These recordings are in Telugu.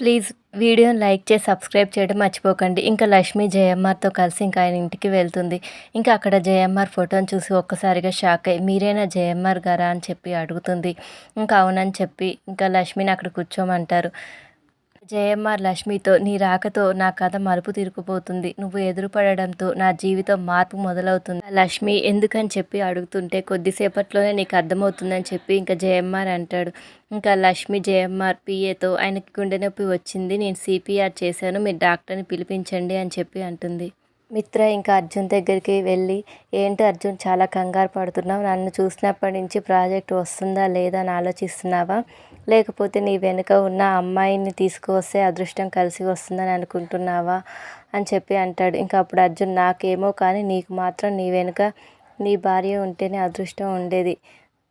ప్లీజ్ వీడియోని లైక్ చేసి సబ్స్క్రైబ్ చేయడం మర్చిపోకండి. ఇంకా లక్ష్మి జయమ్మార్తో కలిసి ఇంకా ఆయన ఇంటికి వెళ్తుంది. ఇంకా అక్కడ జయమ్మార్ ఫోటోని చూసి ఒక్కసారిగా షాక్ అయ్యి మీరేనా జయమ్మార్ గారా? అని చెప్పి అడుగుతుంది. ఇంకా అవునని చెప్పి ఇంకా లక్ష్మిని అక్కడ కూర్చోమంటారు. జయమ్మార్ లక్ష్మితో నీ రాకతో నా కథ మలుపు తిరుగుపోతుంది నువ్వు ఎదురుపడడంతో నా జీవితం మార్పు మొదలవుతుంది. లక్ష్మి ఎందుకని చెప్పి అడుగుతుంటే కొద్దిసేపట్లోనే నీకు అర్థమవుతుందని చెప్పి ఇంకా జయమ్మార్ అంటాడు. ఇంకా లక్ష్మి జయమ్మార్ పిఏతో ఆయనకి గుండె నొప్పి వచ్చింది. నేను సిపిఆర్ చేశాను. మీరు డాక్టర్ని పిలిపించండి అని చెప్పి అంటుంది. మిత్ర ఇంకా అర్జున్ దగ్గరికి వెళ్ళి ఏంటి అర్జున్ చాలా కంగారు పడుతున్నావు. నన్ను చూసినప్పటి నుంచి ప్రాజెక్ట్ వస్తుందా లేదా అని ఆలోచిస్తున్నావా? లేకపోతే నీ వెనుక ఉన్న అమ్మాయిని తీసుకువస్తే అదృష్టం కలిసి వస్తుందని అనుకుంటున్నావా అని చెప్పి అంటాడు. ఇంకా అప్పుడు అర్జున్ నాకేమో కానీ నీకు మాత్రం నీ వెనుక నీ భార్య ఉంటేనే అదృష్టం ఉండేది.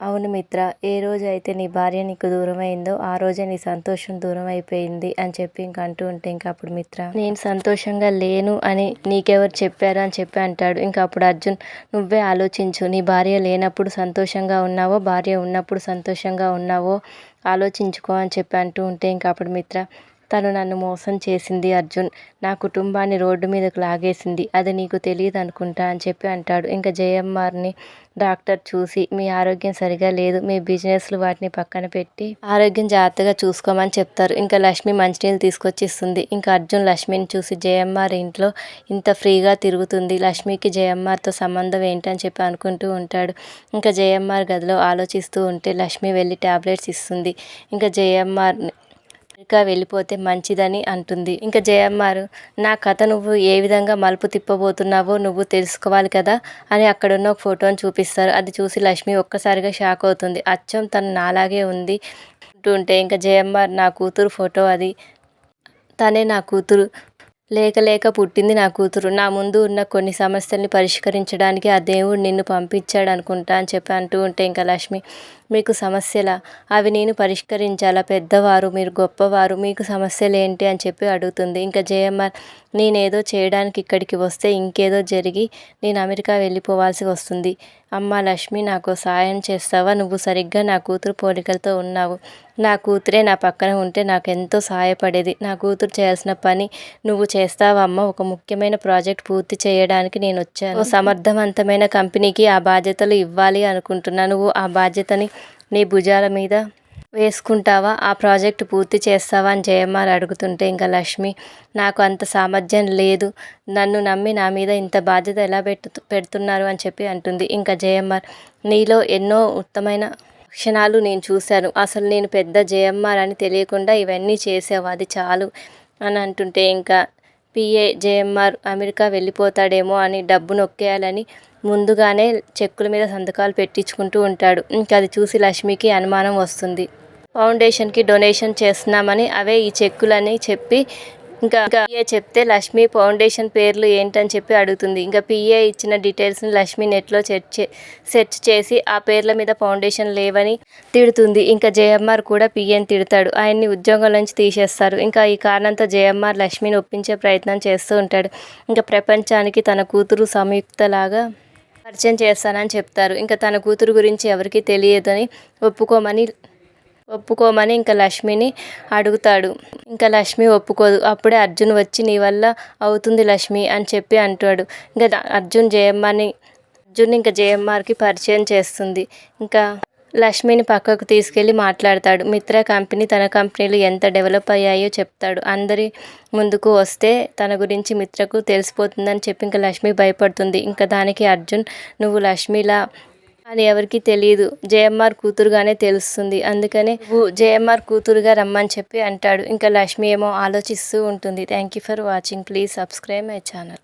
అవును మిత్ర ఏ రోజు అయితే నీ భార్య నీకు దూరమైందో ఆ రోజే నీ సంతోషం దూరం అయిపోయింది అని చెప్పి ఇంక అంటూ ఉంటే ఇంక అప్పుడు మిత్ర నేను సంతోషంగా లేను అని నీకెవరు చెప్పారు అని చెప్పి అంటాడు. ఇంకా అప్పుడు అర్జున్ నువ్వే ఆలోచించు నీ భార్య లేనప్పుడు సంతోషంగా ఉన్నావో భార్య ఉన్నప్పుడు సంతోషంగా ఉన్నావో ఆలోచించుకో అని చెప్పి అంటూ ఉంటే ఇంకా అప్పుడు మిత్ర తను నన్ను మోసం చేసింది అర్జున్. నా కుటుంబాన్ని రోడ్డు మీదకు లాగేసింది. అది నీకు తెలియదు అనుకుంటా అని చెప్పి అంటాడు. ఇంకా జయమ్మార్ని డాక్టర్ చూసి మీ ఆరోగ్యం సరిగా లేదు. మీ బిజినెస్లు వాటిని పక్కన పెట్టి ఆరోగ్యం జాగ్రత్తగా చూసుకోమని చెప్తారు. ఇంకా లక్ష్మి మంచినీళ్ళు తీసుకొచ్చి ఇస్తుంది ఇంకా అర్జున్ లక్ష్మిని చూసి జయమ్మార్ ఇంట్లో ఇంత ఫ్రీగా తిరుగుతుంది. లక్ష్మికి జయమ్మార్తో సంబంధం ఏంటని చెప్పి అనుకుంటూ ఉంటాడు. ఇంకా జయమ్మార్ గదిలో ఆలోచిస్తూ ఉంటే లక్ష్మి వెళ్ళి ట్యాబ్లెట్స్ ఇస్తుంది. ఇంకా జయమ్మార్ అమెరికా వెళ్ళిపోతే మంచిదని అంటుంది. ఇంకా జయమ్మారు నా కథ నువ్వు ఏ విధంగా మలుపు తిప్పబోతున్నావో నువ్వు తెలుసుకోవాలి కదా అని అక్కడున్న ఒక ఫోటోని చూపిస్తారు. అది చూసి లక్ష్మి ఒక్కసారిగా షాక్ అవుతుంది. అచ్చం తను నాలాగే ఉంది ఉంటే ఇంకా జయమ్మార్ నా కూతురు ఫోటో అది. తనే నా కూతురు లేక లేక పుట్టింది నా కూతురు. నా ముందు ఉన్న కొన్ని సమస్యల్ని పరిష్కరించడానికి ఆ దేవుడు నిన్ను పంపించాడు అనుకుంటా అని చెప్పి అంటూ ఉంటే ఇంకా లక్ష్మి మీకు సమస్యల? అవి నేను పరిష్కరించాలా? పెద్దవారు మీరు గొప్పవారు మీకు సమస్యలు ఏంటి అని చెప్పి అడుగుతుంది. ఇంకా జయమ్మ నేనేదో చేయడానికి ఇక్కడికి వస్తే ఇంకేదో జరిగి నేను అమెరికా వెళ్ళిపోవాల్సి వస్తుంది. అమ్మ లక్ష్మి నాకు సాయం చేస్తావా? నువ్వు సరిగ్గా నా కూతురు పోలికలతో ఉన్నావు. నా కూతురే నా పక్కన ఉంటే నాకు ఎంతో సహాయపడేది నా కూతురు చేయాల్సిన పని నువ్వు చేస్తావా అమ్మ? ఒక ముఖ్యమైన ప్రాజెక్ట్ పూర్తి చేయడానికి నేను వచ్చాను. సమర్థవంతమైన కంపెనీకి ఆ బాధ్యతలు ఇవ్వాలి అనుకుంటున్నా. నువ్వు ఆ బాధ్యతని నీ భుజాల మీద వేసుకుంటావా? ఆ ప్రాజెక్ట్ పూర్తి చేస్తావా అని జయమ్మారు అడుగుతుంటే ఇంకా లక్ష్మి నాకు అంత సామర్థ్యం లేదు. నన్ను నమ్మి నా మీద ఇంత బాధ్యత ఎలా పెట్టు పెడుతున్నారు అని చెప్పి అంటుంది. ఇంకా జయమ్మార్ నీలో ఎన్నో ఉత్తమైన క్షణాలు నేను చూశాను. అసలు నేను పెద్ద జయమ్మార్ అని తెలియకుండా ఇవన్నీ చేసావు. అది చాలు అని అంటుంటే ఇంకా పిఏ జేఎంఆర్ అమెరికా వెళ్ళిపోతాడేమో అని డబ్బు నొక్కేయాలని ముందుగానే చెక్కుల మీద సంతకాలు పెట్టించుకుంటూ ఉంటాడు. ఇంకా అది చూసి లక్ష్మికి అనుమానం వస్తుంది. ఫౌండేషన్కి డొనేషన్ చేస్తున్నామని అవే ఈ చెక్కులని చెప్పి ఇంకా పిఏ చెప్తే లక్ష్మి ఫౌండేషన్ పేర్లు ఏంటని చెప్పి అడుగుతుంది. ఇంకా పిఏ ఇచ్చిన డీటెయిల్స్ని లక్ష్మి నెట్లో సెర్చ్ సెర్చ్ చేసి ఆ పేర్ల మీద ఫౌండేషన్ లేవని తిడుతుంది. ఇంకా జేఎంఆర్ కూడా పిఏని తిడతాడు. ఆయన్ని ఉద్యోగం నుంచి తీసేస్తారు. ఇంకా ఈ కారణంతో జేఎంఆర్ లక్ష్మిని ఒప్పించే ప్రయత్నం చేస్తూ ఉంటాడు. ఇంకా ప్రపంచానికి తన కూతురు సంయుక్తలాగా పరిచయం చేస్తానని చెప్తారు. ఇంకా తన కూతురు గురించి ఎవరికీ తెలియదని ఒప్పుకోమని ఒప్పుకోమని ఇంకా లక్ష్మిని అడుగుతాడు. ఇంకా లక్ష్మి ఒప్పుకోదు. అప్పుడే అర్జున్ వచ్చి నీ వల్ల అవుతుంది లక్ష్మి అని చెప్పి అంటాడు. ఇంకా అర్జున్ జయమ్మని అర్జున్ ఇంకా జయమ్మార్కి పరిచయం చేస్తుంది. ఇంకా లక్ష్మిని పక్కకు తీసుకెళ్ళి మాట్లాడతాడు. మిత్ర కంపెనీ తన కంపెనీలు ఎంత డెవలప్ అయ్యాయో చెప్తాడు. అందరి ముందుకు వస్తే తన గురించి మిత్రకు తెలిసిపోతుందని చెప్పి ఇంకా లక్ష్మి భయపడుతుంది. ఇంకా దానికి అర్జున్ నువ్వు లక్ష్మిలా అని ఎవరికి తెలియదు. జేఎంఆర్ కూతురుగానే తెలుస్తుంది. అందుకనే జేఎంఆర్ కూతురుగా రమ్మని చెప్పి అంటాడు. ఇంకా లక్ష్మి ఏమో ఆలోచిస్తూ ఉంటుంది. Thank you for watching please subscribe my channel